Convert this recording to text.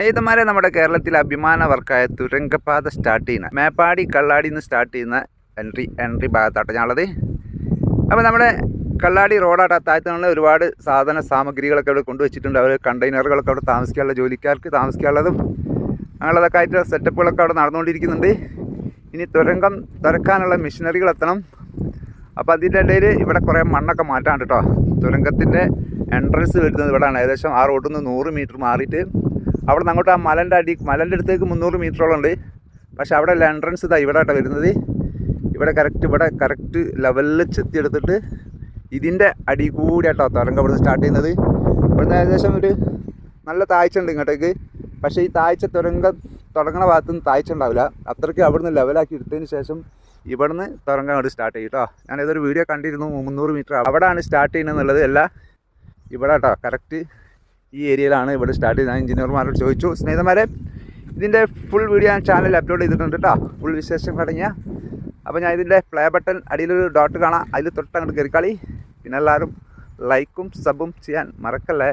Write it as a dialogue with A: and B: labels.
A: സ്നേഹിതന്മാരെ നമ്മുടെ കേരളത്തിലെ അഭിമാന വർക്കായ തുരങ്കപാത സ്റ്റാർട്ട് ചെയ്യുന്ന മേപ്പാടി കള്ളാടിന്ന് സ്റ്റാർട്ട് ചെയ്യുന്ന എൻട്രി എൻട്രി ഭാഗത്താട്ടോ ഞാനുള്ളത്. അപ്പോൾ നമ്മുടെ കള്ളാടി റോഡാട്ട താഴത്തുള്ള ഒരുപാട് സാധന സാമഗ്രികളൊക്കെ അവിടെ കൊണ്ടുവച്ചിട്ടുണ്ട്. അവർ കണ്ടെയ്നറുകളൊക്കെ അവിടെ താമസിക്കാനുള്ള ജോലിക്കാർക്ക് താമസിക്കാനുള്ളതും അങ്ങനെയുള്ളതൊക്കെ ആയിട്ട് സെറ്റപ്പുകളൊക്കെ അവിടെ നടന്നുകൊണ്ടിരിക്കുന്നുണ്ട്. ഇനി തുരങ്കം തുറക്കാനുള്ള മെഷീനറികൾ എത്തണം അപ്പോൾ അതിന്റെ ഇടയിൽ ഇവിടെ കുറേ മണ്ണൊക്കെ മാറ്റാണ്ട് കേട്ടോ തുരങ്കത്തിന്റെ എൻട്രൻസ് വരുന്നത് ഇവിടെയാണ് ഏകദേശം ആ റോഡിൽ നിന്ന് നൂറ് മീറ്റർ മാറിയിട്ട് അവിടെ നിന്ന് അങ്ങോട്ട് ആ മലന്റെ അടി മലന്റെ അടുത്തേക്ക് മുന്നൂറ് മീറ്ററോളം ഉണ്ട്. പക്ഷേ അവിടെ എൻട്രൻസ് ഇതാ ഇവിടെ ആട്ടോ വരുന്നത്. ഇവിടെ കറക്റ്റ് ഇവിടെ കറക്റ്റ് ലെവലിൽ ചെത്തിയെടുത്തിട്ട് ഇതിന്റെ അടി കൂടി ആട്ടോ തുരങ്കം ഇവിടുന്ന് സ്റ്റാർട്ട് ചെയ്യുന്നത്. ഇവിടുന്ന് ഏകദേശം ഒരു നല്ല താഴ്ച ഉണ്ട് ഇങ്ങോട്ടേക്ക്. പക്ഷേ ഈ താഴ്ച തുരങ്കം തുടങ്ങണ ഭാഗത്ത് നിന്ന് താഴ്ച ഉണ്ടാവില്ല. അത്രയ്ക്ക് അവിടുന്ന് ലെവലാക്കി എടുത്തതിന് ശേഷം ഇവിടുന്ന് തുരങ്കം അങ്ങോട്ട് സ്റ്റാർട്ട് ചെയ്യും കേട്ടോ ഞാൻ ഏതൊരു വീഡിയോ കണ്ടിരുന്നു മുന്നൂറ് മീറ്റർ അവിടെയാണ് സ്റ്റാർട്ട് ചെയ്യുന്നത് എന്നുള്ളത് അല്ല. ഇവിടെ കേട്ടോ കറക്റ്റ് ഈ ഏരിയയിലാണ് ഇവിടെ സ്റ്റാർട്ട് ചെയ്തത്. ഞാൻ എഞ്ചിനീയർമാരോട് ചോദിച്ചു സ്നേഹിതന്മാരെ ഇതിന്റെ ഫുൾ വീഡിയോ ഞാൻ ചാനലിൽ അപ്ലോഡ് ചെയ്തിട്ടുണ്ട് കേട്ടോ ഫുൾ വിശേഷം കടങ്ങിയ. അപ്പോൾ ഞാൻ ഇതിന്റെ പ്ലേ ബട്ടൺ അടിയിലൊരു ഡോട്ട് കാണാം. അതിൽ തൊട്ട് അങ്ങോട്ട് കയറിക്കളി പിന്നെ എല്ലാവരും ലൈക്കും സബും ചെയ്യാൻ മറക്കല്ലേ?